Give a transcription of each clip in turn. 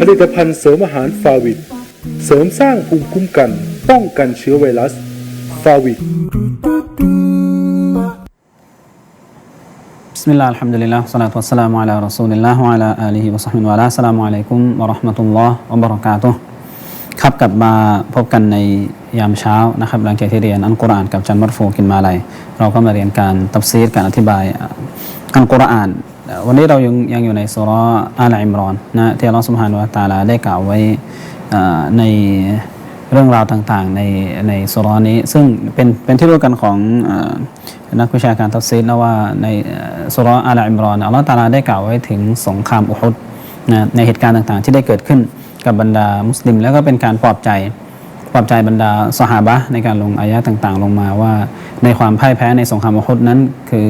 ผลิตภัณฑ์เสริมอาหารฟาวิดเสริมสร้างภูมิคุ้มกัน ป้องกันเชื้อไวรัสฟาวิด بسم الله الحمد لله والصلاة والسلام على رسول الله وعلى آله وصحبه وعلى السلام عليكم ورحمة الله وبركاته ครับกลับมาพบกันในยามเช้านะครับหลังจากที่เรียนอัลกุรอานกับจันมัรฟูกินมาลัยเราก็มาเรียนการตัฟซีรการอธิบายอัลกุรอาน วันนี้เรายังยังอยู่ในสุราอาลอิมรอนนะที่อัลลอฮฺสุบฮานุวะตาลาได้กล่าวไว้ในเรื่องราวต่างๆในในสุรานี้ ซึ่งเป็นเป็นที่รู้กันของอนักวิชาการตัฟซีรนะว่าในสุราอาลอิมรอนอัลลอฮฺตาลาได้กล่าวไว้ถึงสงครามอุฮุดนะในเหตุการณ์ต่างๆ ที่ได้เกิดขึ้นกับบรรดามุสลิม แล้วก็เป็นการปลอบใจปลอบใจบรรดาสหาบะในการลงอายะห์ต่างๆ ลงมาว่าในความพ่ายแพ้ในสงครามอุฮุดนั้นคือ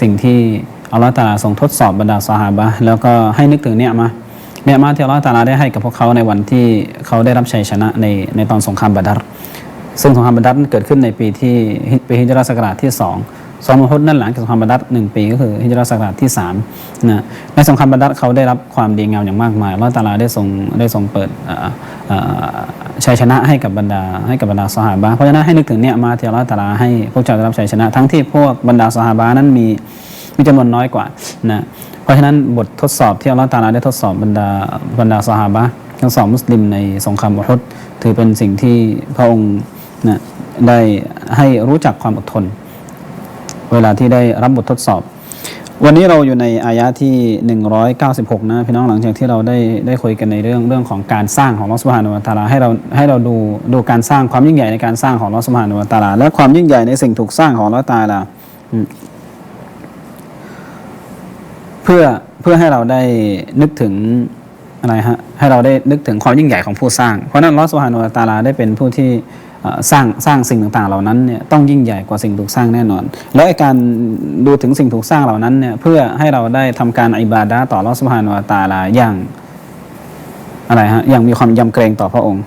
สิ่งที่ อัลลอฮฺตาลาทรงทดสอบบรรดาสหาบะแล้วก็ให้นึกถึงเนี่ยมาเนี่ยมาที่อัลลอฮฺตาลาได้ให้กับพวกเขาในวันที่เขาได้รับชัยชนะในในตอนสงครามบาดัรซึ่งสงครามบาดัรเกิดขึ้นในปีที่ปีฮิจรัสศักราชที่สองสองมุฮุดนั้นหลังจากสงครามบาดัรหนึ่งปีก็คือฮิจรัสศักราชที่สามนะในสงครามบาดัรเขาได้รับความดีงามอย่างมากมายอัลลอฮฺตาลาได้ทรงได้ทรงเปิดชัยชนะให้กับบรรดาให้กับบรรดาสหาบะเพราะฉะนั้นให้นึกถึงเนี่ยมาที่อัลลอฮฺตาลาให้พวกเจ้าได้รับชัยชนะ ทั้งที่พวกบรรดาสหาบะนั้นมี มีจำนวนน้อยกว่านะเพราะฉะนั้นบททดสอบที่อัลลอฮฺตาลาได้ทดสอบบรรดาบรรดาสหาบะทั้งสองมุสลิมในสงครามอุฮุดถือเป็นสิ่งที่พระองค์นะได้ให้รู้จักความอดทน เวลาที่ได้รับบททดสอบ วันนี้เราอยู่ในอายะที่ 196 นะพี่น้องหลังจากที่เราได้ได้คุยกันในเรื่องเรื่องของการสร้างของลอสพานุวตาลาให้เราให้เราดูดูการสร้างความยิ่งใหญ่ในการสร้างของลอสพานุวตาลาและความยิ่งใหญ่ในสิ่งถูกสร้างของลอตาลา เพื่อเพื่อให้เราได้นึกถึงอะไรฮะให้เราได้นึกถึงความยิ่งใหญ่ของผู้สร้าง เพราะนั้นลอสพานุตาลาได้เป็นผู้ที่สร้างสร้างสิ่งต่างๆเหล่านั้นเนี่ยต้องยิ่งใหญ่กว่าสิ่งถูกสร้างแน่นอน แล้วการดูถึงสิ่งถูกสร้างเหล่านั้นเนี่ยเพื่อให้เราได้ทำการอิบาดะต่อลอสพานุตาลาอย่างอะไรฮะอย่างมีความยำเกรงต่อพระองค์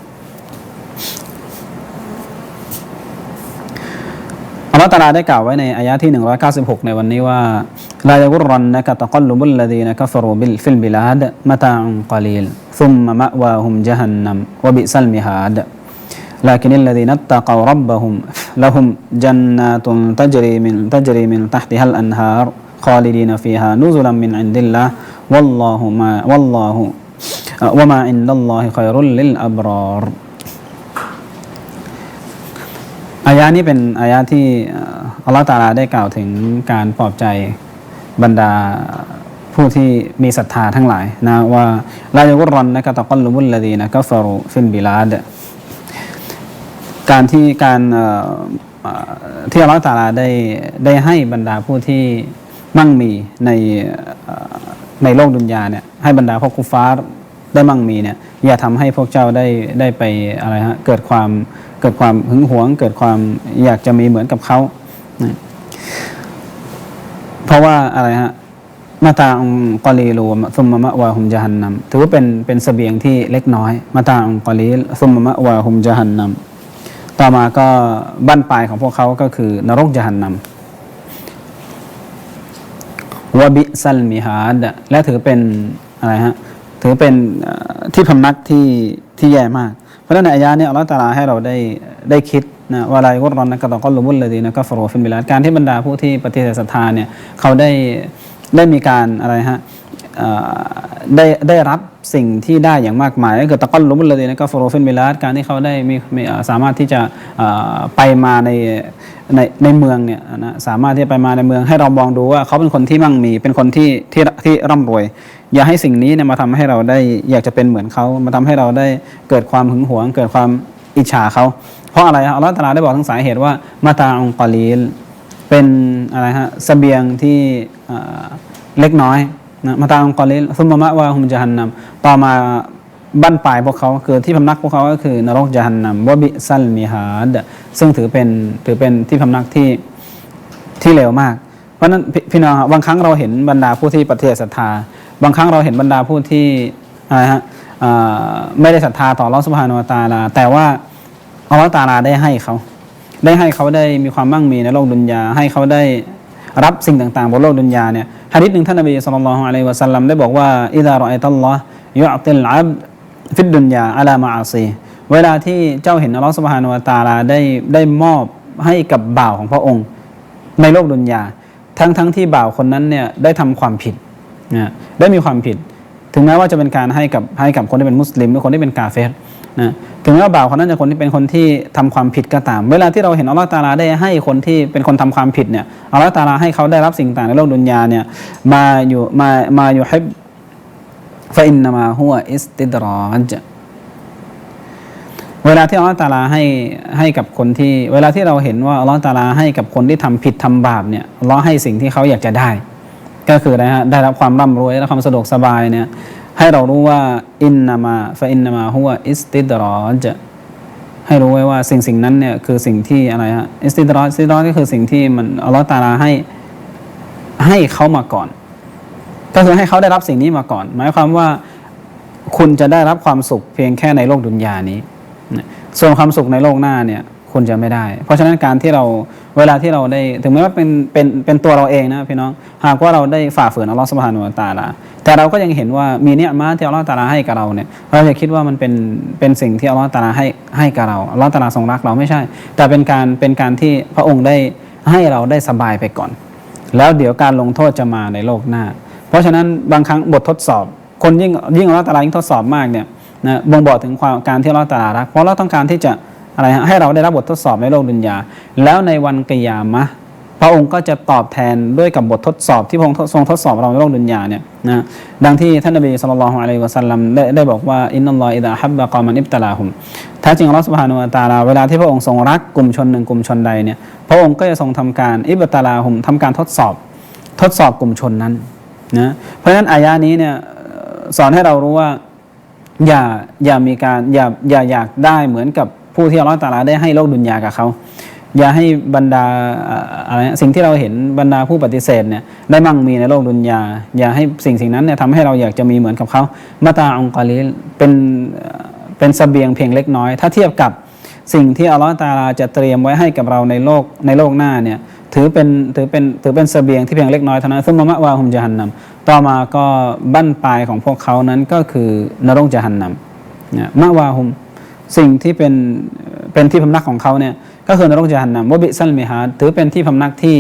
อัลลอฮฺตาลาได้กล่าวไว้ในอายะที่ 196 ในวันนี้ว่า ลายกุรรันนะกะตะกัลลุบุลลดีนะกัฟรูบิลฟิลบิลาดมะตาอุนกลีลซุมมะมะวาฮุมจฮันนัมวะบิซัลมิฮาด لكن الذين اتقوا ربهم لهم جنات تجري من تجري من تحتها الأنهار خالدين فيها نزلا من عند الله والله ما والله وما عند الله خير للأبرار อายะนี้เป็นอายะที่เอ่ออัลลอฮฺตะอาลาได้กล่าวถึงการปลอบใจ บรรดาผู้ที่มีศรัทธาทั้งหลายนะว่าลายุรอนนะกะตะกัลลุบุลลดีนะกัฟรุฟิลบิลาดการที่การที่อัลลอฮฺตาลาได้ได้ให้บรรดาผู้ที่มั่งมีในในโลกดุนยาเนี่ยให้บรรดาพวกกุฟาร์ได้มั่งมีเนี่ยอย่าทำให้พวกเจ้าได้ได้ไปอะไรฮะเกิดความเกิดความหึงหวง เกิดความอยากจะมีเหมือนกับเขานะ เพราะว่าอะไรฮะมาตาองกอลีลูซุมมะมะวาฮุมจฮันนัมถือว่าเป็นเป็นเสบียงที่เล็กน้อยมาตาองกอลีซุมมะมะวาฮุมจฮันนัมต่อมาก็บั้นปลายของพวกเขาก็คือนรกจหันนำวบิซัลมิฮาดและถือเป็นอะไรฮะถือเป็นที่พำนักที่ที่แย่มาก เพราะฉะนั้นในอายะนี้อัลลอฮฺตาลาให้เราได้ได้คิด นะว่าอะไรกุรอนนะกะตะกัลลุบุลลดีนะก็ฟรอฟินบิลาดการที่บรรดาผู้ที่ปฏิเสธศรัทธาเนี่ยเขาได้ได้มีการอะไรฮะได้ได้รับสิ่งที่ได้อย่างมากมายก็คือตะก้อนลุบุลเลยนะก็ฟโรฟินเบลาดการที่เขาได้มีมสามารถที่จะไปมาในในในเมืองเนี่ยนะสามารถที่จะไปมาในเมืองให้เรามองดูว่าเขาเป็นคนที่มั่งมี เป็นคนที่ที่ที่ร่ำรวย อย่าให้สิ่งนี้เนี่ยมาทำให้เราได้อยากจะเป็นเหมือนเขามาทำให้เราได้เกิดความหึงหวง เกิดความอิจฉาเขา ราะอะไรฮะอัลลอฮฺตาลาได้บอกทั้งสาเหตุว่ามาตาองกอลีล เป็นอะไรฮะเสบียงที่เล็กน้อยนะมาตามกอลิลซุมมะมะวาฮุมจฮันนัมต่อมาบั้นปลายพวกเขาคือที่พำนักพวกเขาก็คือนรกจฮันนัมวบิซัลมิฮาดซึ่งถือเป็นถือเป็นที่พำนักที่ที่เลวมาก เพราะนั้นพี่น้องครับบางครั้งเราเห็นบรรดาผู้ที่ปฏิเสธศรัทธา บางครั้งเราเห็นบรรดาผู้ที่อะไรฮะไม่ได้ศรัทธาต่ออัลลอสุบฮานวตาลา แต่ว่า อัลลอฮฺตาลาได้ให้เขา ได้ให้เขาได้มีความมั่งมีในโลกดุนยา ให้เขาได้รับสิ่งต่างๆบนโลกดุนยาเนี่ยฮะดิษหนึ่งท่านนบีสุลต่านละฮ์อะลัยฮิวะสัลลัมได้บอกว่าอิดะรอไอตัลลอฮ์ยุอติลอับฟิดดุนยาอะลามาอาซีเวลาที่เจ้าเห็นอัลลอฮ์สุบฮานุวะตาลาได้ได้มอบให้กับบ่าวของพระองค์ ในโลกดุนยา ทั้งทั้งที่บ่าวคนนั้นเนี่ยได้ทำความผิดนะได้มีความผิด ถึงแม้ว่าจะเป็นการให้กับให้กับคนที่เป็นมุสลิมหรือคนที่เป็นกาเฟร นะถึงแม้ว่าบ่าวคนนั้นจะคนที่เป็นคนที่ทำความผิดก็ตาม เวลาที่เราเห็นอัลลอฮ์ตาลาได้ให้คนที่เป็นคนทำความผิดเนี่ยอัลลอฮ์ตาลาให้เขาได้รับสิ่งต่างในโลกดุนยาเนี่ยมาอยู่มามาอยู่ให้ฟาอินนามาหัวอิสติดรอจเวลาที่อัลลอฮฺตาลาให้ให้กับคนที่ เวลาที่เราเห็นว่าอัลลอฮฺตาลาให้กับคนที่ทำผิดทำบาปเนี่ยอัลลอฮ์ให้สิ่งที่เขาอยากจะได้ ก็คืออะไรฮะได้รับความร่ำรวยและความสะดวกสบายเนี่ย ให้เรารู้ว่าอินนามาฟาอินนามาหัวอิสติดรอจะให้รู้ไว้ว่าสิ่งสิ่งนั้นเนี่ยคือสิ่งที่อะไรฮะอิสติดรออิสติดรอก็คือสิ่งที่มันอัลลอฮฺตาลาให้ให้เขามาก่อน ก็คือให้เขาได้รับสิ่งนี้มาก่อน หมายความว่าคุณจะได้รับความสุขเพียงแค่ในโลกดุนยานี้ ส่วนความสุขในโลกหน้าเนี่ย คุณจะไม่ได้ เพราะฉะนั้นการที่เราเวลาที่เราได้ถึงแม้ว่าเป็นเป็นเป็นตัวเราเองนะพี่น้องหากว่าเราได้ฝ่าฝืนอัลลอฮฺสุบฮานุตาลาแต่เราก็ยังเห็นว่ามีเนี่ยมาที่อัลลอฮฺตาลาให้กับเราเนี่ยเราจะคิดว่ามันเป็นเป็นสิ่งที่อัลลอฮฺตาลาให้ให้กับเราอัลลอฮฺตาลาทรงรักเราไม่ใช่ แต่เป็นการเป็นการที่พระองค์ได้ให้เราได้สบายไปก่อน แล้วเดี๋ยวการลงโทษจะมาในโลกหน้า เพราะฉะนั้นบางครั้งบททดสอบ คนยิ่งยิ่งอัลลอฮฺตาลายิ่งทดสอบมากเนี่ยนะบ่งบอกถึงความการที่อัลลอฮฺตาลารักเพราะเราต้องการที่จะ อะไรฮะให้เราได้รับบททดสอบในโลกดุนยา แล้วในวันกิยามะ พระองค์ก็จะตอบแทนด้วยกับบททดสอบที่พระองค์ทรงทดสอบเราในโลกดุนยาเนี่ยนะดังที่ท่านนบีสุลต่านละฮ์อะลัยฮิวะสัลลัมได้ได้บอกว่าอินนัลลอฮฺอิดะฮับบะกอมันอิบตะลาฮุมแท้จริงอัลลอฮฺสุบฮานุวะตะอาลาเวลาที่พระองค์ทรงรักกลุ่มชนหนึ่งกลุ่มชนใดเนี่ยพระองค์ก็จะทรงทำการอิบตะลาฮุมทำการทดสอบทดสอบกลุ่มชนนั้นนะเพราะฉะนั้นอายะนี้เนี่ยสอนให้เรารู้ว่าอย่าอย่ามีการอย่าอย่าอยากได้เหมือนกับ ผู้ที่อัลลอฮฺตาลาได้ให้โลกดุนยากับเขา อย่าให้บรรดาอะไรสิ่งที่เราเห็นบรรดาผู้ปฏิเสธเนี่ยได้มั่งมีในโลกดุนยา อย่าให้สิ่งสิ่งนั้นเนี่ยทำให้เราอยากจะมีเหมือนกับเขามาตาองกาลีเป็นเป็นเสบียงเพียงเล็กน้อย ถ้าเทียบกับสิ่งที่อัลลอฮฺตาลาจะเตรียมไว้ให้กับเราในโลกในโลกหน้าเนี่ยถือเป็นถือเป็นถือเป็นเสบียงที่เพียงเล็กน้อยเท่านั้นซึ่งมะมะวาฮุมจะหันนำต่อมาก็บั้นปลายของพวกเขานั้นก็คือนรกจะหันนำนะมะวาฮุม สิ่งที่เป็นเป็นที่พำนักของเขาเนี่ยก็คือนรกจะหันนำวบิซัลมิฮาถือเป็นที่พำนักที่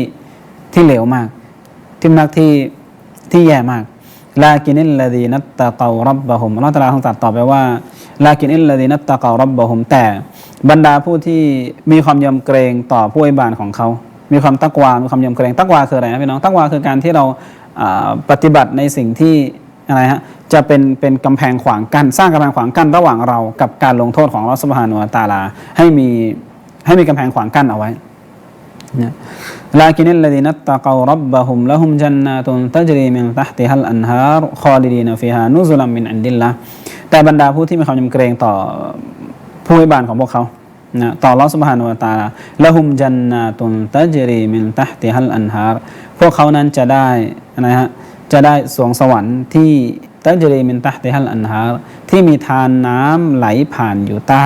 ที่เหลวมาก ที่พำนักที่ที่แย่มากลากินิลลาดีนัตตะเการับบะฮุมอัลอตะอาลาคงตัดต่อไปว่าลากินิลลาดีนัตตะเการับบะฮุมแต่บรรดาผู้ที่มีความยำเกรงต่อผู้อิบานของเขา มีความตักวา มีความยำเกรง ตักวาคืออะไรนะพี่น้อง ตักวาคือการที่เราปฏิบัติในสิ่งที่อะไรฮะ จะเป็นเป็นกำแพงขวางกัน้นสร้างกำแพงขวางกั้นระหว่างเรากับการลงโทษของรัสบฮานุตาลา ให้มีให้มีกำแพงขวางกั้นเอาไว้ลาคินัลดีนัตตะกอรับบะฮุมละฮุมจันนาตุนตัจรีมินตัติฮัลอันฮารคอลิดีนฟิฮานุซุลัมมินอันดิลละแต่บรรดาผู้ที่มีความยำเกรงต่อผู้วิบานของพวกเขานะต่อรัสุบฮานุตาลาละหุมจันนาตุนตัจรีมินตัฮติฮัลอันฮาร์พวกเขานั้นจะได้นะฮะจะได้สวงสวรรค์ที่ ตะจรีมินตะติฮัลอันฮารที่มีทานน้ำไหลผ่านอยู่ใต้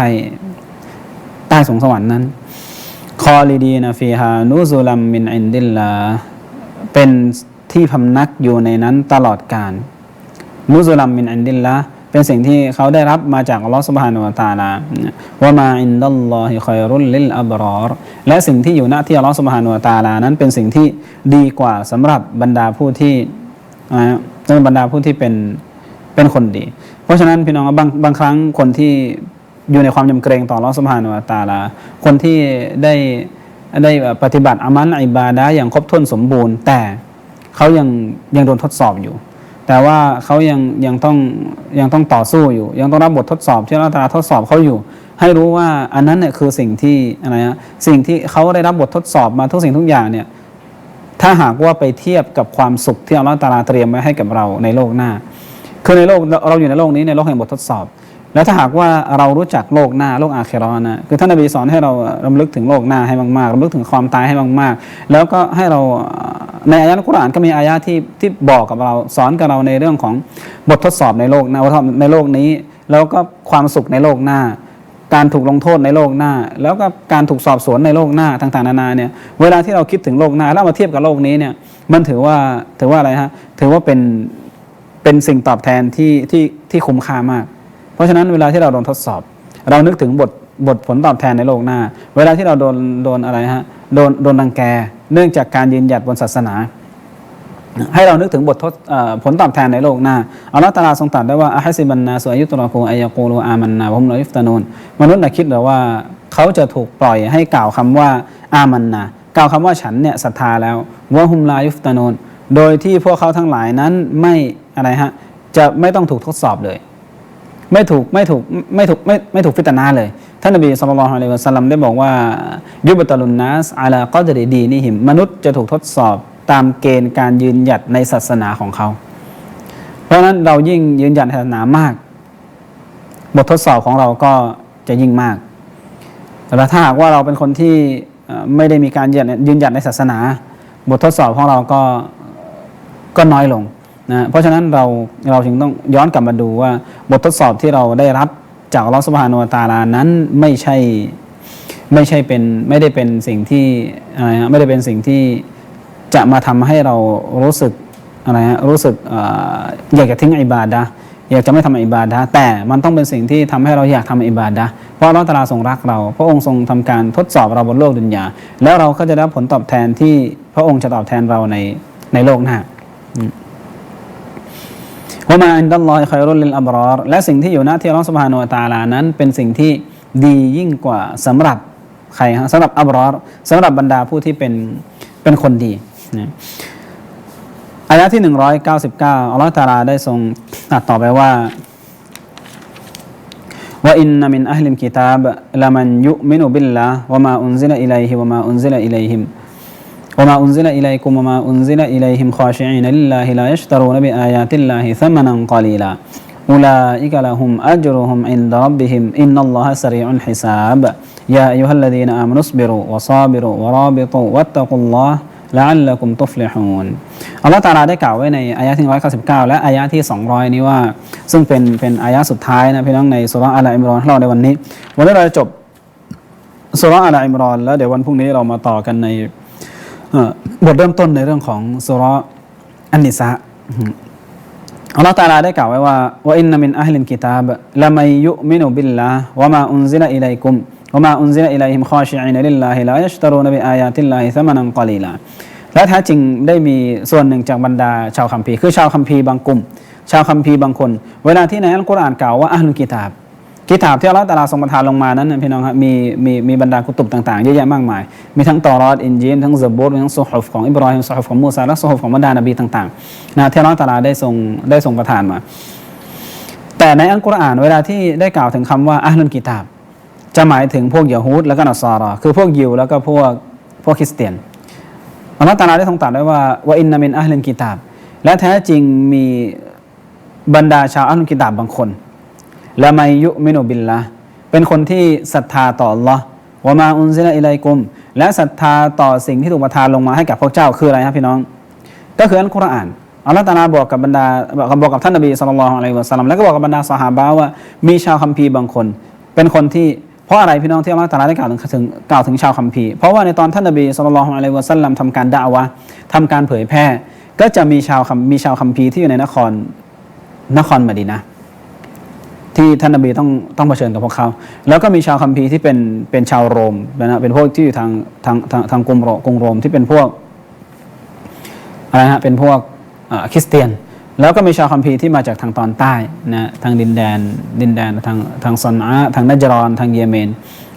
ใต้สวงสวรรค์นั้น คอลิดีนาฟีฮานูซุลัมมินอินดิลลาเป็นที่พำนักอยู่ในนั้นตลอดกาลนูซุลัมมินอินดิลลาเป็นสิ่งที่เขาได้รับมาจากอัลลอฮฺสุบฮานุตาลาว่ามาอินดัลลอฮิคอยรุลลิลอับรอรและสิ่งที่อยู่หน้าที่อัลลอฮฺสุบฮานุตาลานั้นเป็นสิ่งที่ดีกว่าสำหรับบรรดาผู้ที่อ่าบรรดาผู้ที่เป็น เป็นคนดี เพราะฉะนั้นพี่น้องบางบางครั้งคนที่อยู่ในความยำเกรงต่ออัลลอสุบฮานุวตาลา คนที่ได้ได้ปฏิบัติอามันอิบาดะอย่างครบถ้วนสมบูรณ์ แต่เขายังยังโดนทดสอบอยู่ แต่ว่าเขายังยังต้องยังต้องต่อสู้อยู่ ยังต้องรับบททดสอบที่อัลลอฮฺตาลาทดสอบเขาอยู่ ให้รู้ว่าอันนั้นเนี่ยคือสิ่งที่อะไรนะสิ่งที่เขาได้รับบททดสอบมาทุกสิ่งทุกอย่างเนี่ยถ้าหากว่าไปเทียบกับความสุขที่อัลลอฮฺตาลาเตรียมไว้ให้กับเราในโลกหน้า คือในโลกเราอยู่ในโลกนี้ในโลกแห่งบททดสอบ แล้วถ้าหากว่าเรารู้จักโลกหน้าโลกอาเครอนะคือท่านนบีสอนให้เรารำลึกถึงโลกหน้าให้มากๆรำลึกถึงความตายให้มากๆ แล้วก็ให้เราในอายะห์อัลกุรอานก็มีอายะห์ที่ที่บอกกับเราสอนกับเราในเรื่องของบททดสอบในโลกหน้าในโลกนี้ แล้วก็ความสุขในโลกหน้า การถูกลงโทษในโลกหน้า แล้วก็การถูกสอบสวนในโลกหน้าต่างๆนานาเนี่ยเวลาที่เราคิดถึงโลกหน้าแล้วมาเทียบกับโลกนี้เนี่ยมันถือว่าถือว่าอะไรฮะถือว่าเป็น เป็นสิ่งตอบแทนที่ที่ที่คุ้มค่ามาก เพราะฉะนั้นเวลาที่เราโดนทดสอบ เรานึกถึงบทบทผลตอบแทนในโลกหน้า เวลาที่เราโดนโดนอะไรฮะโดนโดนรังแก เนื่องจากการยืนหยัดบนศาสนา ให้เรานึกถึงบททดผลตอบแทนในโลกหน้าอัลลอฮฺตาลาทรงตรัสได้ว่าอะฮัสิบันนาสุอายุตรอกูอายะกูลูอามันนาหุมลายุฟตานูนมนุษย์น่ะคิดหรือว่าเขาจะถูกปล่อยให้กล่าวคำว่าอามันนากล่าวคำว่าฉันเนี่ยศรัทธาแล้ววะฮุมลายุฟตานูนโดยที่พวกเขาทั้งหลายนั้นไม่ อะไรฮะจะไม่ต้องถูกทดสอบเลย ไม่ถูกไม่ถูกไม่ถูกไม่ไม่ถูกฟิตนาเลย ท่านนบีสุลต่านลอะลัยฮิวะสัลลัมได้บอกว่ายุบตะลุนนัสอาลากอดริดีนิหิมมนุษย์จะถูกทดสอบตามเกณฑ์การยืนหยัดในศาสนาของเขา เพราะฉะนั้นเรายิ่งยืนหยัดในศาสนามาก บททดสอบของเราก็จะยิ่งมากแต่ถ้าหากว่าเราเป็นคนที่ไม่ได้มีการยืนยัดยืนหยัดในศาสนา บททดสอบของเราก็ก็น้อยลง นะเพราะฉะนั้นเราเราจึงต้องย้อนกลับมาดูว่า บททดสอบที่เราได้รับจากลอสุบานุตาลานั้นไม่ใช่ไม่ใช่เป็นไม่ได้เป็นสิ่งที่อะไรฮะไม่ได้เป็นสิ่งที่จะมาทำให้เรารู้สึกอะไรฮะรู้สึกออยากจะทิ้งอิบาดะอยากจะไม่ทำอิบาดะแต่มันต้องเป็นสิ่งที่ทำให้เราอยากทำอิบาดะเพราะลอตาลาทรงรักเรา พระองค์ทรงทำการทดสอบเราบนโลกดุนยาแล้วเราก็จะได้รับผลตอบแทนที่พระองค์จะตอบแทนเราในในโลกหน้า ว่ามาอันดัลลอยคอยรุลิลอับรอรและสิ่งที่อยู่หน้าที่อัลสุานุตาลานั้น เป็นสิ่งที่ดียิ่งกว่าสำหรับใครฮะสำหรับอับรอรสำหรับบรรดาผู้ที่เป็นเป็นคนดีนะอายะที่ 199อัลลอฮฺตาลาได้ทรงตัดต่อไปว่าว่าอินนมินอัลลิมกิตาบละมันยุมินุบิลละวะมาอุนซิลอิลัยฮิวมาอุนซิลอิลัย وما أنزل إليكم وما أنزل إليهم خاشعين لله لا يشترون بآيات الله ثمنا قليلا أولئك لهم أجرهم عند ربهم إن الله سريع الحساب يا أيها الذين آمنوا اصبروا وصابروا ورابطوا واتقوا الله لعلكم تفلحون อัลลอฮฺตาลาได้กล่าวไว้ในอายะที่199 และอายะที่ 200 นี้ว่า ซึ่งเป็นเป็นอายะสุดท้ายนะพี่น้องในสุราะห์อัลอิมรอนของเราในวันนี้ วันนี้เราจะจบสุราะห์อัลอิมรอนแล้วเดี๋ยววันพรุ่งนี้เรามาต่อกันใน เอ่อ บทเริ่มต้นในเรื่องของสุรอันนิสะอัลลอฮฺตาลาได้กล่าวไว้ว่าว่าอินนามินอัลลินกิตาบละมัยยุมินุบิลลาห์วะมาอุนซิลอิลัยกุมวะมาอุนซิลอิลัยฮิมคอชิอินลิลลาฮิลายัชตารูนบิอายาติลลาฮิซะมานันกอลีลาและแท้จริงได้มีส่วนหนึ่งจากบรรดาชาวคัมภีร์คือชาวคัมภีร์บางกลุ่ม ชาวคัมภีร์บางคน เวลาที่ในอัลกุรอานกล่าวว่าอัลลุกิตาบ กิตาบที่อัลลอฮฺตาลาทรงประทานลงมานั้นพี่น้องครับมีมีมีบรรดากุตุบต่างๆเยอะแยะมากมาย มีทั้งตอรอดอินจีนทั้งซบูรมีทั้งซุฮุฟของอิบรอฮิมซุฮุฟของมูซาและซุฮุฟของบรรดานบีต่างๆนะที่อัลลอฮฺตาลาได้ทรงได้ทรงประทานมา แต่ในอัลกุรอานเวลาที่ได้กล่าวถึงคำว่าอัลลุนกิตาบจะหมายถึงพวกยะฮูดและก็นัสซาราคือพวกยิวแล้วก็พวกพวกคริสเตียนอัลลอฮฺตาลาได้ทรงตรัสไว้ว่าว่าอินนามินอัลลุนกิตาบและแท้จริงมีบรรดาชาวอัลลุนกิตาบบางคน ละไมยุมินุบิลละเป็นคนที่ศรัทธาต่อ Allah วะมาอุนซิลอิลัยกุม และศรัทธาต่อสิ่งที่ถูกประทานลงมาให้กับพวกเจ้าคืออะไรครับพี่น้อง ก็คืออัลกุรอานอัลลอฮฺตาลาบอกกับบรรดาบอกบอกกับท่านนบีสุลต่านละฮ์อะลัยฮิวะสัลลัมแล้วก็บอกกับบรรดาสหาบะห์ว่ามีชาวคัมภีร์บางคน เป็นคนที่เพราะอะไรพี่น้องที่อัลลอฮฺตาลาได้กล่าวถึงถึงกล่าวถึงชาวคัมภีร์เพราะว่าในตอนท่านนบีสุลต่านละฮ์อะลัยฮิวะสัลลัมทำการด่าวะทำการเผยแพร่ ก็จะมีชาวมีชาวคัมภีร์ที่อยู่ในนครนครมดีนะ ที่ท่านนบีต้องต้องเผชิญกับพวกเขา แล้วก็มีชาวคัมภีร์ที่เป็นเป็นชาวโรมนะเป็นพวกที่อยู่ทางทางทางทางกรุงโรกรุงโรมที่เป็นพวกอะไรฮะเป็นพวกคริสเตียน แล้วก็มีชาวคัมภีร์ที่มาจากทางตอนใต้นะทางดินแดนดินแดนทางทางซอนอาทางนัจรอนทางเยเมน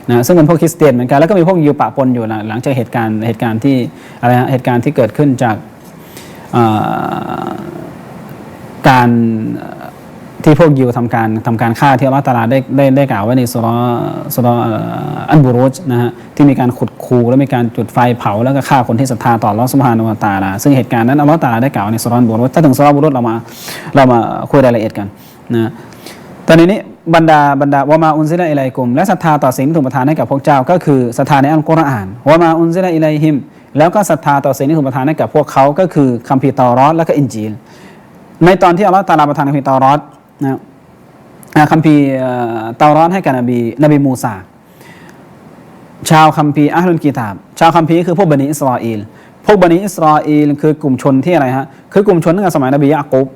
นะซึ่งเป็นพวกคริสเตียนเหมือนกันแล้วก็มีพวกยิวปะปนอยู่หลังหลังจากเหตุการณ์เหตุการณ์ที่อะไรฮะเหตุการณ์ที่เกิดขึ้นจากการ ที่พวกยิวทำการทำการฆ่าที่อัลลอฮฺตาลาได้ได้ได้กล่าวไว้ในสุรสุรอันบุรุษนะฮะที่มีการขุดคูและมีการจุดไฟเผาแล้วก็ฆ่าคนที่ศรัทธาต่ออัลลอฮฺสุบฮานุวะตาลาซึ่งเหตุการณ์นั้นอัลลอฮฺตาลาได้กล่าวในสุรอันบุรุษถ้าถึงสุรอันบุรุษเรามาเรามาคุยรายละเอียดกันนะตอนนี้บรรดาบรรดาวะมาอุนซิลอิลัยกุมและศรัทธาต่อสิ่งที่ถูกประทานให้กับพวกเจ้า ก็คือศรัทธาในอัลกุรอานวะมาอุนซิลอิลัยฮิมแล้วก็ศรัทธาต่อสิ่งที่ถูกประทานให้กับพวกเขาก็คือคัมภีร์ตอรอดและก็อินจีลในตอนที่อัลลอฮฺตาลาประทานคัมภีร์ตอรอด นะคัมภีร์เตารอนให้กับนบีนบีมูซาชาวคัมภีร์อัลลุนกีตาบ ชาวคัมภีร์คือพวกบันิอิสราเอล พวกบันิอิสราเอลคือกลุ่มชนที่อะไรฮะ คือกลุ่มชนตั้งแต่สมัยนบียะกูบ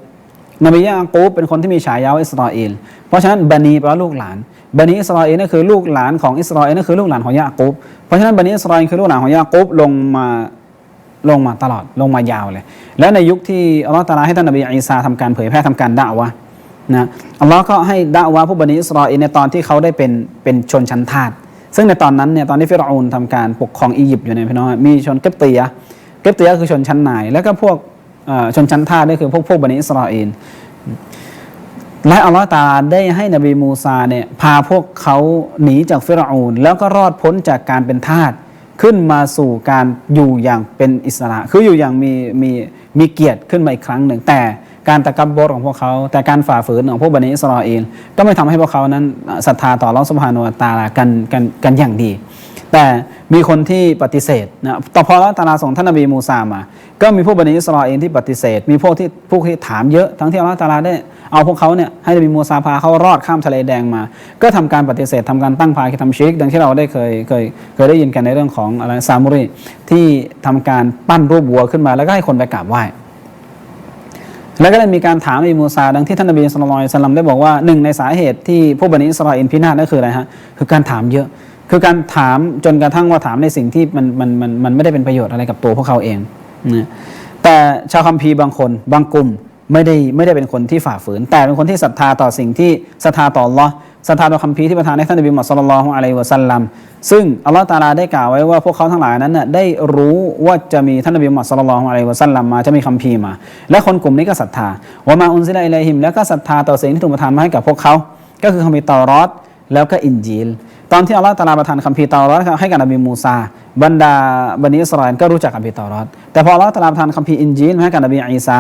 นบียะกูบเป็นคนที่มีฉายาว่าอิสราเอล เพราะฉะนั้นบันีแปลว่าลูกหลาน บันิอิสราเอลนั่นคือลูกหลานของอิสราเอลนั่นคือลูกหลานของยะกูบ เพราะฉะนั้นบันิอิสราเอลคือลูกหลานของยะกูบลงมาลงมาตลอดลงมายาวเลย แล้วในยุคที่อัลลอฮฺตะอาลาให้ท่านนบีอีสาทำการเผยแพร่ทำการด่าวะ นะอัลลอฮ์ก็ให้ด่าวะผู้บันิอิสราเอลในตอนที่เขาได้เป็นเป็นชนชั้นทาสซึ่งในตอนนั้นเนี่ยตอนที่ฟิรอานทำการปกครองอียิปต์อยู่เนี่ยพี่น้องมีชนเกปเตียเกปเตียคือชนชั้นนาย แล้วก็พวกชนชั้นทาสนี่คือพวกพวกบันิอิสราเอลและอัลลอฮฺตาได้ให้นบีมูซาเนี่ยพาพวกเขาหนีจากฟิรอานแล้วก็รอดพ้นจากการเป็นทาสขึ้นมาสู่การอยู่อย่างเป็นอิสระ คืออยู่อย่างมีมีมีเกียรติขึ้นมาอีกครั้งหนึ่งแต่ การตะกับบรของพวกเขา แต่การฝ่าฝืนของพวกบันิอิสราเอลก็ไม่ทำให้พวกเขานั้นศรัทธาต่ออัลอสุบฮานุวตาลากันกันกันอย่างดี แต่มีคนที่ปฏิเสธนะต่อพออัลตาลาส่งท่านนบีมูซามา ก็มีพวกบันิอิสราเอลที่ปฏิเสธ มีพวกที่พวกที่ถามเยอะทั้งที่อัลลอฮฺตาลาได้เอาพวกเขาเนี่ยให้นบีมูซาพาเขารอดข้ามทะเลแดงมา ก็ทำการปฏิเสธทำการตั้งภาคีทำชิริกดังที่เราได้เคยเคยเคยได้ยินกันในเรื่องของอะไรซามุรีที่ทำการปั้นรูปวัวขึ้นมาแล้วก็ให้คนไปกราบไหว้ แล้วก็ได้มีการถามอิมูซาดังที่ท่านนบีสุลต่านสลัมได้บอกว่าหนึ่งในสาเหตุที่พวกบันิสราอินพินาศนั่นคืออะไรฮะคือการถามเยอะ คือการถามจนกระทั่งว่าถามในสิ่งที่มันมันมันมันไม่ได้เป็นประโยชน์อะไรกับตัวพวกเขาเองนะแต่ชาวคัมภีร์บางคนบางกลุ่มไม่ได้ไม่ได้เป็นคนที่ฝ่าฝืน แต่เป็นคนที่ศรัทธาต่อสิ่งที่ศรัทธาต่อลอ ศรัทธาต่อคัมภีร์ที่ประทานให้ท่านนบีมุฮัมมัดสุลลัลลองอะลัยวะสัลลัมซึ่งอัลลอฮ์ตาลาได้กล่าวไว้ว่าพวกเขาทั้งหลายนั้นน่ะได้รู้ว่าจะมีท่านนบีมุฮัมมัดสุลลัลลองอะลัยวะสัลลัมมาจะมีคัมภีร์มา และคนกลุ่มนี้ก็ศรัทธาวะมาอุนซิลาอิลัยฮิมแล้วก็ศรัทธาต่อสิ่งที่ถูกประทานมาให้กับพวกเขา ก็คือคัมภีร์ตารอดแล้วก็อินจีล ตอนที่อัลลอฮฺตาลาประทานคัมภีร์เตารอดให้กับนบีมูซา บรรดาบันิอิสราเอลก็รู้จักคัมภีร์เตารอดแต่พออัลลอฮฺตาลาประทานคัมภีร์อินจีลให้กับนบีอีสา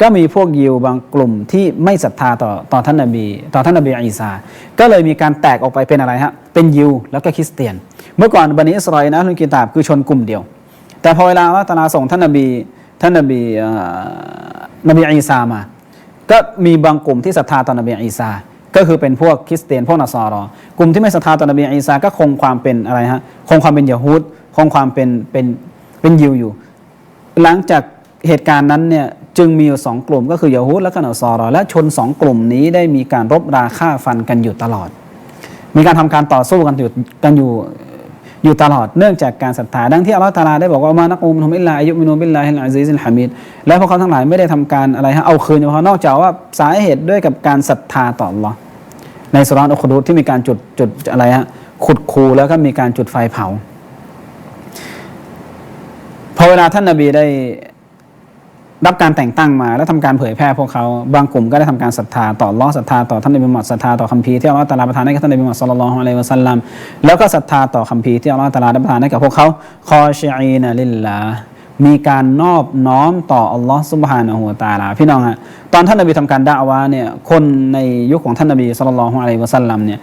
ก็มีพวกยิวบางกลุ่มที่ไม่ศรัทธาต่อต่อท่านนบี ต่อท่านนบีอีสาก็เลยมีการแตกออกไปเป็นอะไรฮะเป็นยิวแล้วก็คริสเตียน เมื่อก่อนบันิอิสราเอลนะลุนกิตาบคือชนกลุ่มเดียว แต่พอเวลาอัลลอฮฺตาลาส่งท่านนบีท่านนบีเอ่อนบีอีสามา ก็มีบางกลุ่มที่ศรัทธาต่อนบีอีสา ก็คือเป็นพวกคริสเตียนพวกนัสรอกลุ่มที่ไม่ศรัทธาต่อนบีอีสาก็คงความเป็นอะไรฮะคงความเป็นยาฮูดคงความเป็นเป็นเป็นยิวอยู่ หลังจากเหตุการณ์นั้นเนี่ยจึงมีอยู่สองกลุ่มก็คือยาฮูดและก็นัสรอและชนสองกลุ่มนี้ได้มีการรบราฆ่าฟันกันอยู่ตลอด มีการทำการต่อสู้กันอยู่กันอยู่ อยู่ตลอดเนื่องจากการศรัทธาดังที่อัลลอฮฺตาลาได้บอกว่ามานักอุมทุมอิลลาอายุมินุบิลลาฮิลอาซิซิลฮามิดและพวกเขาทั้งหลายไม่ได้ทำการอะไรฮะเอาคืนจากเขานอกจากว่าสาเหตุด้วยกับการศรัทธาต่ออัลลอฮ์ในสุรานอัคดุที่มีการจุดจุดอะไรฮะขุดคูแล้วก็มีการจุดไฟเผาพอเวลาท่านนบีได้ รับการแต่งตั้งมาแล้วทำการเผยแพร่พวกเขาบางกลุ่มก็ได้ทำการศรัทธาต่ออัลลอฮ์ศรัทธาต่อท่านนบีมุฮัมมัดศรัทธาต่อคัมภีร์ที่อัลลอฮ์ตาลาประทานให้กับท่านนบีมุฮัมมัดศ็อลลัลลอฮุอะลัยฮิวะซัลลัมแล้วก็ศรัทธาต่อคัมภีร์ที่อัลลอฮ์ตาลาได้ประทานให้กับพวกเขาคอชีอีนะลิลลามีการนอบน้อมต่ออัลลอฮ์ซุบฮานะฮูวะตาลาพี่น้องฮะตอนท่านนบีทำการด่าวะห์เนี่ยคนในยุคของท่านนบีศ็อลลัลลอฮุอะลัยฮิวะซัลลัมเนี่ย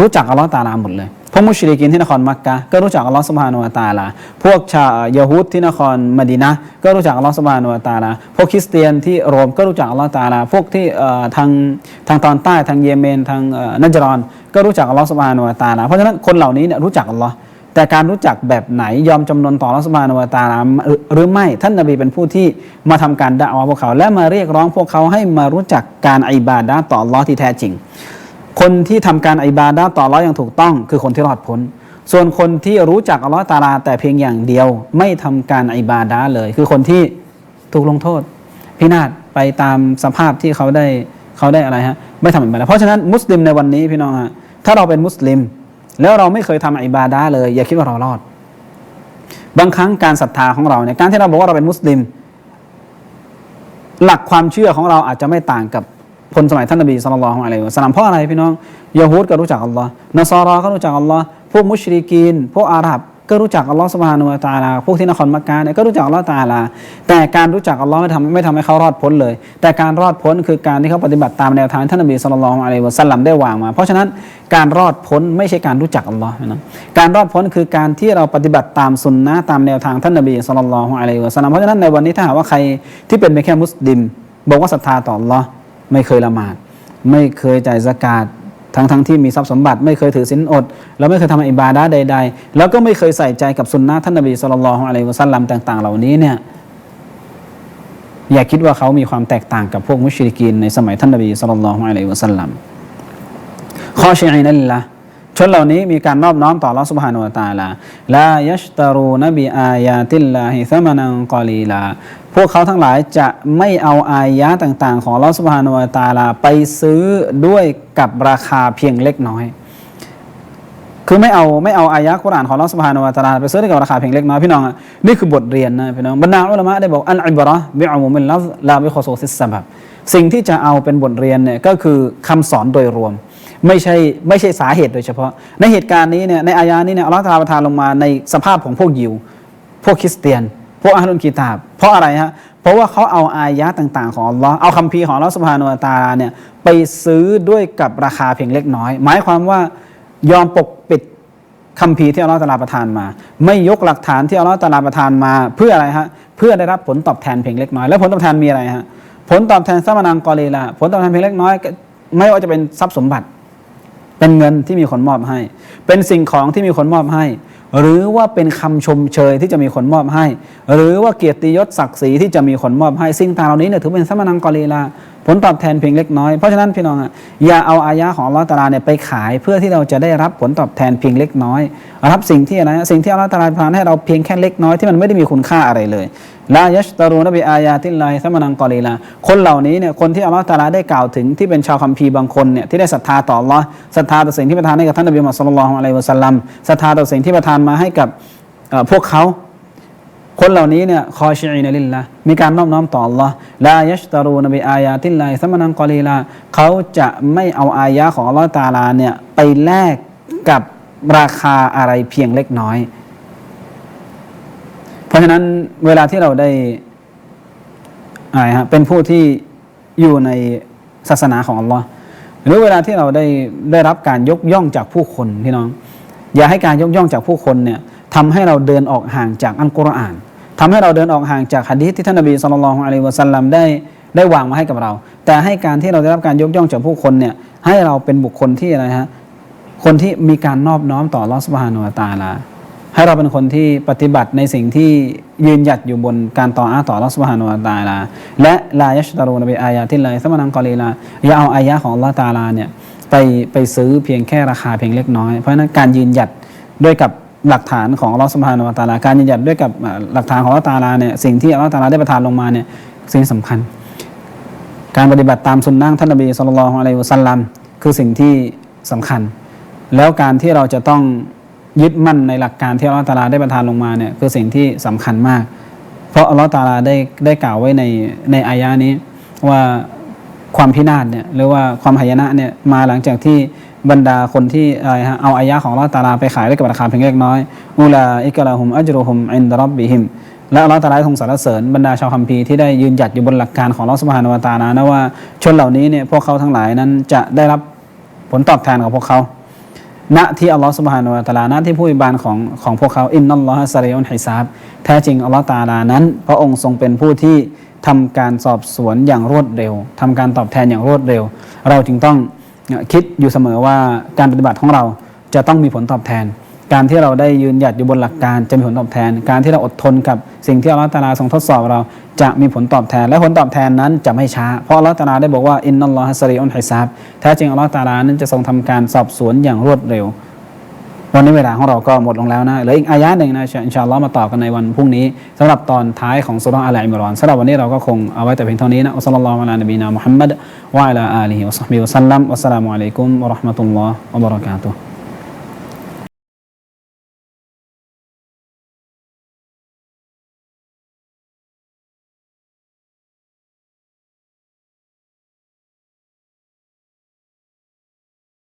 รู้จักอัลลอฮ์ตาลาหมดเลย พวกมุชริกินที่นครมักกะก็รู้จักอัลลอฮ์สุบฮานุวะตาลา พวกชาวยิวที่นครมดีนะก็รู้จักอัลลอฮ์สุบฮานุวะตาลา พวกคริสเตียนที่โรมก็รู้จักอัลลอฮ์ตาลา พวกที่ทางทางตอนใต้ทางเยเมนทางเอ่อนัจรอนก็รู้จักอัลลอฮ์สุบฮานุวะตาลา เพราะฉะนั้นคนเหล่านี้เนี่ยรู้จักอัลลอฮ์แต่การรู้จักแบบไหนยอมจำนนต่ออัลลอฮ์สุบฮานุวตาลาหรือไม่ท่านนบีเป็นผู้ที่มาทำการด่าวพวกเขา และมาเรียกร้องพวกเขาให้มารู้จักการอิบาดะต่ออัลลอฮ์ที่แท้จริง คนที่ทำการอิบาดะต่ออัลเลาะห์อย่างถูกต้อง คือคนที่รอดพ้น ส่วนคนที่รู้จักอัลลาะห์ตาลา แต่เพียงอย่างเดียวไม่ทำการอิบาดะเลย คือคนที่ถูกลงโทษ พินาศไปตามสภาพที่เขาได้เขาได้อะไรฮะไม่ทำอิบาดะเพราะฉะนั้นมุสลิมในวันนี้พี่น้องฮะถ้าเราเป็นมุสลิม แล้วเราไม่เคยทำอิบาดะเลย อย่าคิดว่าเรารอด บางครั้งการศรัทธาของเราเนี่ยการที่เราบอกว่าเราเป็นมุสลิม หลักความเชื่อของเราอาจจะไม่ต่างกับ คนสมัยท่านนบีสุลต่านละฮ์อะลัยฮิวะสัลลัมเพราะอะไรพี่น้องยะฮูดก็รู้จักอัลลอฮ์นสารอก็รู้จักอัลลอฮ์พวกมุชริกีน พวกอาหรับก็รู้จักอัลลอฮ์สุบฮานุวะตาลาพวกที่นครมักกะเนี่ยก็รู้จักอัลลอฮ์ตาลา แต่การรู้จักอัลลอฮ์ไม่ทำไม่ทำให้เขารอดพ้นเลย แต่การรอดพ้นคือการที่เขาปฏิบัติตามแนวทางที่ท่านนบีสุลต่านละฮ์อะลัยฮิวะสัลลัมได้วางมา เพราะฉะนั้นการรอดพ้นไม่ใช่การรู้จักอัลลอฮ์นะการรอดพ้นคือการที่เราปฏิบัติตามสุนนะตามแนวทางท่านนบีสุลต่านละฮ์อะลัยฮิวะสัลลัมเพราะฉะนั้นในวันนี้ถ้าหากว่าใครที่เป็นเพียงแค่มุสลิม บอกว่าศรัทธาต่ออัลลอฮ์ ไม่เคยละหมาด ไม่เคยจ่ายสกาดทั้งทั้งที่มีทรัพย์สมบัติ ไม่เคยถือศีลอด แล้วไม่เคยทำอิบาดะใด ๆ แล้วก็ไม่เคยใส่ใจกับสุนนะท่านนบีสุลต่านละฮ์อะลัยวะสัลลัมต่าง ๆ เหล่านี้เนี่ยอย่าคิดว่าเขามีความแตกต่างกับพวกมุชริกีนในสมัยท่านนบีสุลต่านละฮ์อะลัยวะซัลลัมข้อชีอินัลละ ชนเหล่านี้มีการนอบน้อมต่อลอสุบฮานุตาลาลายัชตารูนบีอายาติลลาฮิซะมานังกอลีลา พวกเขาทั้งหลายจะไม่เอาอายะต่างๆ ของลอสุบฮานุตาลาไปซื้อด้วยกับราคาเพียงเล็กน้อย คือไม่เอาไม่เอาอายะกุรานของลอสุบฮานุตาลาไปซื้อด้วยกับราคาเพียงเล็กน้อยพี่น้องนี่คือบทเรียนนะพี่น้องบรรดาอุลามะได้บอกอันอิบราะห์บิอุมุมิลลฟลาบิขอโซซิสซะบับสิ่งที่จะเอาเป็นบทเรียนเนี่ยก็คือคำสอนโดยรวม ไม่ใช่ไม่ใช่สาเหตุโดยเฉพาะ ในเหตุการณ์นี้เนี่ยในอายานี้เนี่ยอัลลอฮฺตาลาประทานลงมาในสภาพของพวกยิว พวกคริสเตียน พวกอาลุนกีตาบ เพราะอะไรฮะเพราะว่าเขาเอาอายะต่างๆ ของอัลลอฮ์เอาคัมภีร์ของอัลลอฮ์สุบฮานุตาลาเนี่ยไปซื้อด้วยกับราคาเพียงเล็กน้อย หมายความว่ายอมปกปิดคัมภีร์ที่อัลลอฮ์ตาลาประทานมา ไม่ยกหลักฐานที่อัลลอฮ์ตาลาประทานมา เพื่ออะไรฮะเพื่อได้รับผลตอบแทนเพียงเล็กน้อย แล้วผลตอบแทนมีอะไรฮะผลตอบแทนสมานังกอลีละผลตอบแทนเพียงเล็กน้อย ไม่ว่าจะเป็นทรัพย์สมบัติ เป็นเงินที่มีคนมอบให้ เป็นสิ่งของที่มีคนมอบให้ หรือว่าเป็นคำชมเชยที่จะมีคนมอบให้ หรือว่าเกียรติยศศักดิ์ศรีที่จะมีคนมอบให้ สิ่งต่างเหล่านี้เนี่ยถือเป็นสมานังกอลีลา ผลตอบแทนเพียงเล็กน้อย เพราะฉะนั้นพี่น้องอะอย่าเอาอายะของอัลลอฮฺตาลาเนี่ยไปขายเพื่อที่เราจะได้รับผลตอบแทนเพียงเล็กน้อยรับสิ่งที่อะไรสิ่งที่อัลลอฮฺตาลาประทานให้เราเพียงแค่เล็กน้อยที่มันไม่ได้มีคุณค่าอะไรเลยลายัชตารูนบีอายาติลลาฮิสมานังกอลีลาคนเหล่านี้เนี่ยคนที่อัลลอฮฺตาลาได้กล่าวถึงที่เป็นชาวคัมภีร์บางคนเนี่ยที่ได้ศรัทธาต่ออัลลอฮ์ศรัทธาต่อสิ่งที่ประทานให้กับท่านนบีมุฮัมมัดสุลลัลลอฮุอะลัยวะสัลลัมศรัทธาต่อสิ่งที่ประทานมาให้กับพวกเขา คนเหล่านี้เนี่ยคอชีอินลิลละมีการน้อมน้อมต่อ Allah ลายัชตารูนบีอายาติลลาฮิสมานังกอลีลาเขาจะไม่เอาอายะของ Allah ตาลาเนี่ยไปแลกกับราคาอะไรเพียงเล็กน้อย เพราะฉะนั้นเวลาที่เราได้อะไรฮะเป็นผู้ที่อยู่ในศาสนาของ Allah หรือเวลาที่เราได้ได้รับการยกย่องจากผู้คนพี่น้อง อย่าให้การยกย่องจากผู้คนเนี่ยทำให้เราเดินออกห่างจากอัลกุรอาน ทำให้เราเดินออกห่างจากหะดีษที่ท่านนบีสุลต่านละฮ์อะลัยวะสัลลัมได้ได้วางมาให้กับเรา แต่ให้การที่เราได้รับการยกย่องจากผู้คนเนี่ยให้เราเป็นบุคคลที่อะไรฮะคนที่มีการนอบน้อมต่อลอสบฮานุตาลาให้เราเป็นคนที่ปฏิบัติในสิ่งที่ยืนหยัดอยู่บนการต่ออาต่อลอสบฮานุตาลา และลายัชตารูนบีอายาที่เลยสมานังกอลีลาอย่าเอาอายะของลอตาลาเนี่ยไปไปซื้อเพียงแค่ราคาเพียงเล็กน้อย เพราะนั้นการยืนหยัดด้วยกับ หลักฐานของอัลลอฮฺสุบฮานอัลตาลาการยืนหยัดด้วยกับหลักฐานของอัลลอฮฺตาลาเนี่ยสิ่งที่อัลลอฮฺตาลาได้ประทานลงมาเนี่ยสิ่งสำคัญ การปฏิบัติตามสุนนะท่านนบีสุลต่านละฮ์อะลัยฮิวะสัลลัมคือสิ่งที่สำคัญ แล้วการที่เราจะต้องยึดมั่นในหลักการที่อัลลอฮฺตาลาได้ประทานลงมาเนี่ยคือสิ่งที่สำคัญมาก เพราะอัลลอฮฺตาลาได้ได้กล่าวไว้ในในอายะนี้ว่าความพินาศเนี่ยหรือว่าความหายนะเนี่ยมาหลังจากที่ บรรดาคนที่อะไรฮะเอาอายะของอัลอตาลาไปขายได้กับราคาเพียงเล็กน้อยอูลาอิกะลาฮุมอัจรุฮุมอินดรับบิฮิมและอัลอตาลาทรงสรรเสริญบรรดาชาวคัมภีร์ที่ได้ยืนหยัดอยู่บนหลักการของอัลอสุบฮานวตาลานะว่าชนเหล่านี้เนี่ยพวกเขาทั้งหลายนั้นจะได้รับผลตอบแทนของพวกเขาณที่อัลลอฮฺสุบฮานุวะตาลาณที่ผู้อิบานของของพวกเขาอินนัลลอฮะซาริอุนฮิซาบแท้จริงอัลลอฮฺตาลานั้น พระองค์ทรงเป็นผู้ที่ทำการสอบสวนอย่างรวดเร็วทำการตอบแทนอย่างรวดเร็ว เราจึงต้อง คิดอยู่เสมอว่าการปฏิบัติของเราจะต้องมีผลตอบแทน การที่เราได้ยืนหยัดอยู่บนหลักการจะมีผลตอบแทน การที่เราอดทนกับสิ่งที่อัลลอฮฺตาลาทรงทดสอบเราจะมีผลตอบแทน และผลตอบแทนนั้นจะไม่ช้า เพราะอัลลอฮฺตาลาได้บอกว่าอินนัลลอฮะซารีอุนไฮซับแท้จริงอัลลอฮฺตาลานั้นจะทรงทำการสอบสวนอย่างรวดเร็ว วันนี้เวลาของเราก็หมดลงแล้วนะเหลืออีกอายะหนึ่งนะอินชาอัลลอฮ์มาต่อกันในวันพรุ่งนี้สำหรับตอนท้ายของสุรอะห์อัลอิมรอนสำหรับวันนี้เราก็คงเอาไว้แต่เพียงเท่านี้นะอัสสลลัลลอฮุอะลานบีนามุฮัมมัดวะอะลาอาลีฮิวะซอฮบิวะสัลลัมวัสสลามุอะลัยกุมวะเราะห์มะตุลลอฮ์วะบะเราะกาตุฮ์